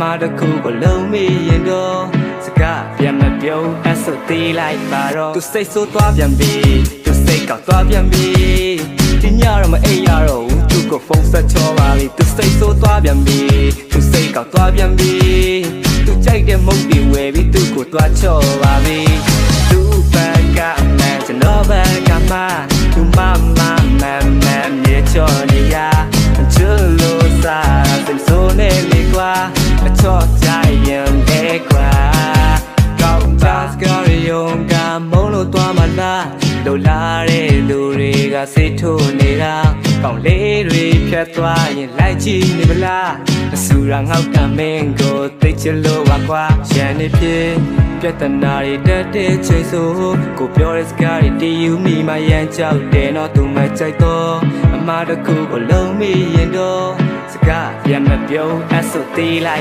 မတစ်ခုကိုလုံးမိရင်တော့စကားပြန်မပြောအဆုတ်သေးလိုက်ပါတော့သူစိတ်ဆိုးသွားပြန်ပြီသူစိတ်ကောက်သွားပြန်ပြီဒီညတော့မအိပ်ရတော့ဘူးသူကိုဖုန်းဆက်ချောပါပြီသူစိတ်ဆိုးသွားပြန်ပြီသူစိတ်ကောက်သွားပြန်ပြီသူကြိုက်တဲ့မုတ်တွေဝယ်ပြီးသူ့ကိုသွားချောပါပြီသူ့ဘက်ကမှန်ကျွန်တော်ဘက်ကမှသူမမမမမြေချောနေရချွလို့စားစိတ်ဆိုးနေလေကွာ အချော့ကြရင်လေကွာကောင်းတာစကားရုံကမုန်းလို့သွားမလားလိုလာတဲ့လူတွေကစိတ်ထိုးနေတာကောင်းလေးတွေဖြတ်သွားရင်လိုက်ကြည့်နေမလားအဆူရာငေါက်ကမင်းကိုသိချလို့ပါကွာရန်နေဖြစ်ပြဿနာတွေတက်တဲ့ချိန်ဆိုကိုပြောတဲ့စကားတွေတည်ယူမိမှရမ်းကြောက်တယ်တော့သူမကြိုက်တော့အမှားတစ်ခုကိုလုံးမိရင်တော့စကားပြန်မပြောအဆုတ်သေးလိုက်